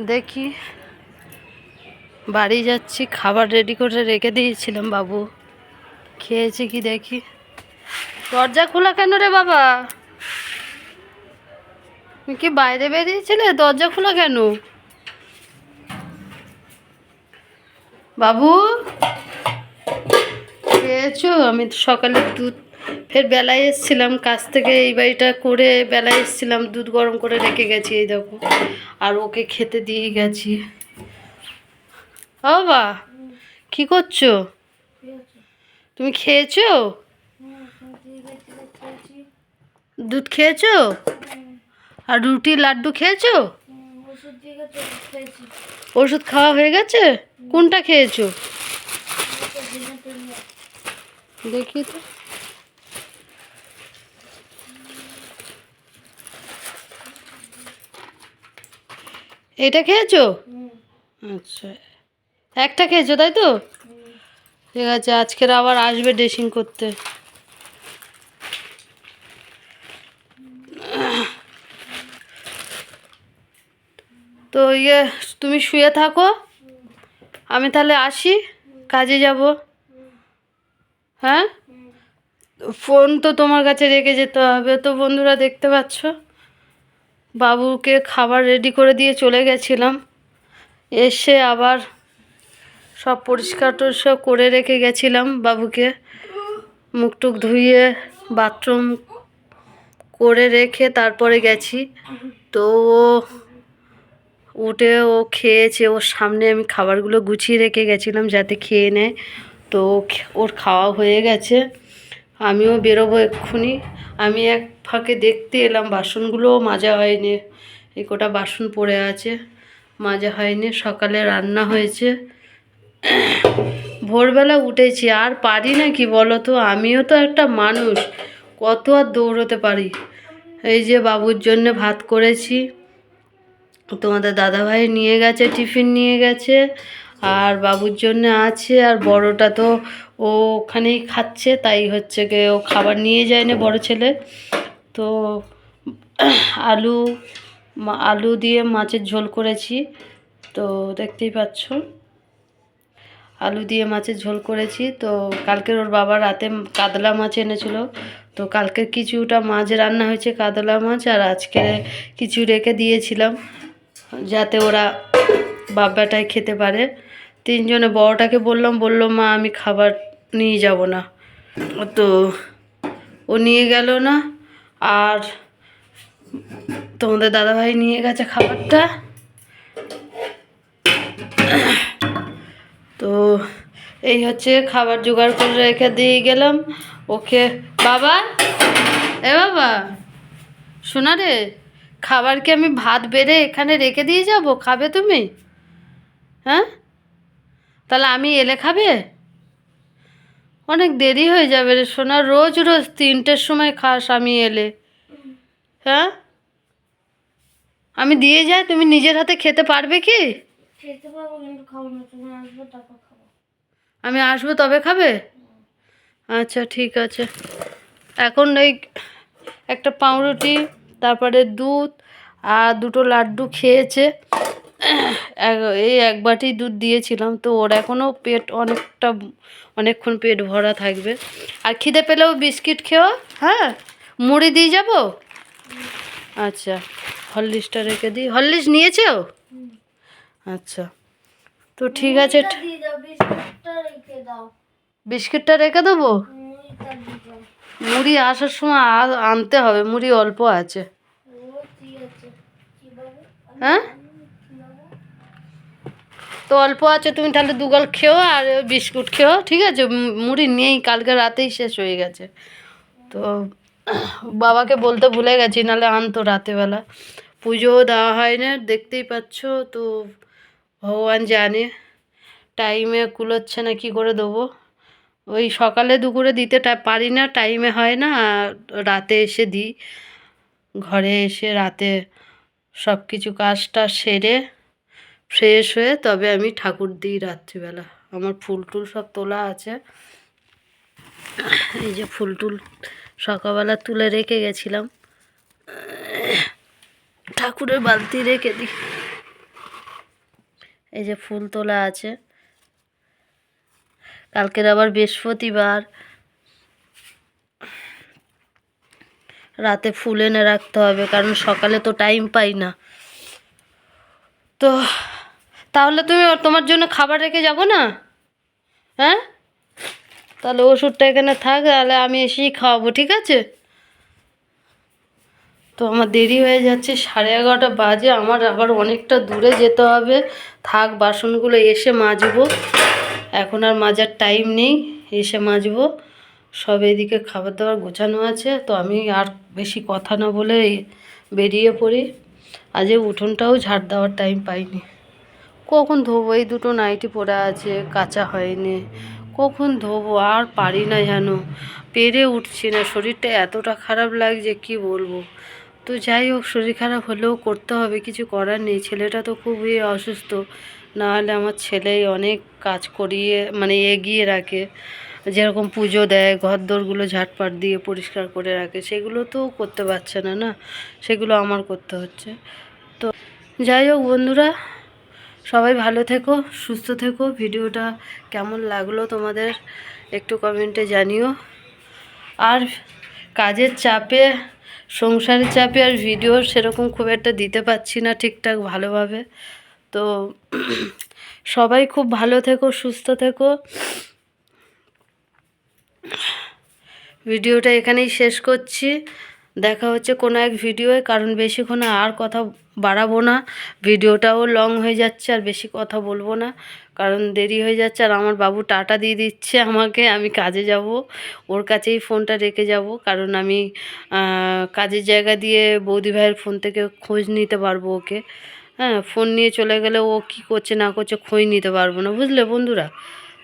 দেখি। বাড়ি যাচ্ছি, খাবার রেডি করে রেখে দিয়েছিলাম বাবু। খেয়েছে কি দেখি। দরজা খোলা কেন রে বাবা? কি বাইরে বেরিয়েছিলে? দরজা খোলা কেন? বাবু, খেয়েছো? আমি তো সকালে দুধ ফের বেলায় এসেছিলাম কাছ থেকে এই বাড়িটা করে বেলায় এসেছিলাম, দুধ গরম করে রেখে গেছি, এই দেখো। আর ওকে খেতে দিয়ে গেছি। বাবা, কি করছ? তুমি খেয়েছো? দুধ খেয়েছো? আর রুটি, লাড্ডু খেয়েছো? ওষুধ খাওয়া হয়ে গেছে? কোনটা খেয়েছো? দেখি তো। এটা খেয়েছো? আচ্ছা। একটা খেয়েছো তাই তো? ঠিক আছে আজকের আবার আসবে ড্রেসিং করতে। তো ইয়ে তুমি শুয়ে থাকো। আমি তাহলে আসি কাজে যাব। হ্যাঁ? ফোন তো তোমার কাছে রেখে যেতে হবে তো বন্ধুরা দেখতে পাচ্ছ। বাবুকে খাবার রেডি করে দিয়ে চলে গেছিলাম। এসে আবার সব পরিষ্কার টরিষ্কার করে রেখে গেছিলাম বাবুকে। মুখ টুক ধুইয়ে বাথরুম করে রেখে তারপরে গেছি। তো ও উঠে ও খেয়েছে, ওর সামনে আমি খাবারগুলো গুছিয়ে রেখে গেছিলাম যাতে খেয়ে নেয়। তো ওর খাওয়া হয়ে গেছে। আমিও বেরোবো এক্ষুনি। আমি এক ফাঁকে দেখতে এলাম, বাসনগুলোও মাজা হয়নি। এই কটা বাসন পড়ে আছে, মাজা হয়নি, সকালে রান্না হয়েছে। ভোরবেলা উঠেছি, আর পারি না কি বলো তো আমিও তো একটা মানুষ, কত আর দৌড়তে পারি? এই যে বাবুর জন্য ভাত করেছি, তোমাদের দাদাভাই নিয়ে গেছে, টিফিন নিয়ে গেছে আর বাবুর জন্য আছে, আর বড়টা তো ও ওখানেই খাচ্ছে, তাই হচ্ছে গিয়ে ও খাবার নিয়ে যায় না বড় ছেলে। তো আলু আলু দিয়ে মাছের ঝোল করেছি, তো দেখতেই পাচ্ছ। আলু দিয়ে মাছের ঝোল করেছি, তো কালকের ওর বাবা রাতে কাতলা মাছ এনেছিল। তো কালকে কিছুটা মাছ রান্না হয়েছে, কাতলা মাছ, আর আজকে কিছু রেখে দিয়েছিলাম, যাতে ওরা বাপ বেটায় খেতে পারে। তিনজনে বড়টাকে বললাম, বলল, মা, আমি খাবার নিয়ে যাব না। তো ও নিয়ে গেল না, আর তোমাদের দাদাভাই নিয়ে গেছে খাবারটা। তো এই হচ্ছে খাবার জোগাড় করে রেখে দিয়ে গেলাম। ওকে, বাবা? এ বাবা, শোনা রে, খাবার কি আমি ভাত বেড়ে এখানে রেখে দিয়ে যাব? খাবে তুমি? হ্যাঁ? তাহলে আমি এলে খাবে? অনেক দেরি হয়ে যাবে রে সোনা রোজ রোজ তিনটের সময় খাস আমি এলে। হ্যাঁ? আমি দিয়ে যাই তুমি নিজের হাতে খেতে পারবে কি? আমি আসব তবে খাবে? আচ্ছা ঠিক আছে। এখন এই একটা পাউরুটি তারপরে দুধ আর দুটো লাড্ডু খেয়েছে। এই এক বাটি দুধ দিয়েছিলাম তো ওর এখনও পেট অনেকটা অনেকক্ষণ পেট ভরা থাকবে। আর খিদে পেলেও বিস্কিট খেও হ্যাঁ? মুড়ি দিয়ে যাব? আচ্ছা হরলিক্সটা রেখে দিই। হরলিক্স নিয়েছো? আচ্ছা তো ঠিক আছে বিস্কুটটা রেখে দেবো? মুড়ি আসার সময় আনতে হবে মুড়ি অল্প আছে। হ্যাঁ? তো অল্প আছে, তুমি তাহলে দুগাল খেও আর বিস্কুট খেও, ঠিক আছে? মুড়ি নেই কালকে রাতেই শেষ হয়ে গেছে। তো বাবাকে বলতে ভুলে গেছি, নাহলে আনতো রাতেবেলা। পুজোও দেওয়া হয় না দেখতেই পাচ্ছ তো ভগবান জানে। টাইমে কুলোচ্ছে না, কি করে দেবো? ওই সকালে দুপুরে দিতে পারি না, টাইমে হয় না রাতে এসে দিই। ঘরে এসে রাতে সব কিছু কাজটা সেরে ফ্রেশ হয়ে তবে আমি ঠাকুর দিই রাত্রিবেলা। আমার ফুল টুল সব তোলা আছে। এই যে ফুল টুল সকালবেলা তুলে রেখে গেছিলাম। ঠাকুরের বালতি রেখে দিই। এই যে ফুল তোলা আছে। কালকের আবার বৃহস্পতিবার। রাতে ফুল এনে রাখতে হবে, কারণ সকালে তো টাইম পাই না। তো তাহলে তুমি তোমার জন্য খাবার রেখে যাব না? হ্যাঁ? তাহলে ওষুধটা এখানে থাক, তাহলে আমি এসেই খাওয়াবো, ঠিক আছে? তো আমার দেরি হয়ে যাচ্ছে, সাড়ে এগারোটা বাজে, আমার আবার অনেকটা দূরে যেতে হবে। থাক, বাসনগুলো এসে মাজবো। এখন আর মাজার টাইম নেই, এসে মাজবো। সব এদিকে খাবার দাবার গোছানো আছে, তো আমি আর বেশি কথা না বলে বেরিয়ে পড়ি। আজ উঠোনটাও ঝাড় দেওয়ার টাইম পাইনি। কখন ধোবো? এই দুটো নাইটি পরা আছে, কাঁচা হয়নি। কখন ধোবো? আর পারি না যেন। পেরে উঠছি না। শরীরটা এতটা খারাপ লাগছে, কি বলব? তো যাই হোক, শরীর খারাপ হলেও করতে হবে, কিছু করার নেই। ছেলেটা তো খুবই অসুস্থ। না হলে আমার ছেলেই অনেক কাজ করিয়ে মানে এগিয়ে রাখে। যেরকম পুজো দেয় ঘর দোরগুলো ঝাটপাট দিয়ে পরিষ্কার করে রাখে, সেগুলো তো করতে পারছে না না? সেগুলো আমার করতে হচ্ছে। তো যাই হোক, বন্ধুরা সবাই ভালো থেকো, সুস্থ থেকো। ভিডিওটা কেমন লাগল তোমাদের একটু কমেন্টে জানিও। আর কাজের চাপে, সংসারের চাপে আর ভিডিও সেরকম খুব একটা দিতে পারছি না ঠিকঠাক ভালোভাবে। তো সবাই খুব ভালো থেকো, সুস্থ থেকো। ভিডিওটা এখানেই শেষ করছি। দেখা হচ্ছে কোনো এক ভিডিওয়ে কারণ বেশিক্ষণ আর কথা বাড়াবো না। ভিডিওটাও লং হয়ে যাচ্ছে আর বেশি কথা বলব না। কারণ দেরি হয়ে যাচ্ছে আর আমার বাবু টাটা দিয়ে দিচ্ছে আমাকে, আমি কাজে যাব। ওর কাছেই ফোনটা রেখে যাব। কারণ আমি কাজের জায়গা দিয়ে বৌদি ভাইয়ের ফোন থেকে খোঁজ নিতে পারব ওকে। হ্যাঁ ফোন নিয়ে চলে গেলে ও কী করছে না করছে খোঁজ নিতে পারব না, বুঝলে বন্ধুরা?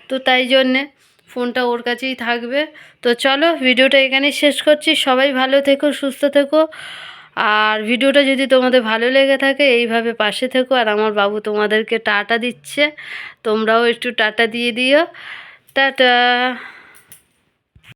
তো তাই জন্যে ফোনটা ওর কাছেই থাকবে। তো চলো, ভিডিওটা এখানে শেষ করছি। সবাই ভালো থেকো, সুস্থ থেকো। আর ভিডিওটা যদি তোমাদের ভালো লেগে থাকে, এইভাবে পাশে থেকো। আর আমার বাবু তোমাদেরকে টাটা দিচ্ছে। তোমরাও একটু টাটা দিয়ে দিও। টাটা!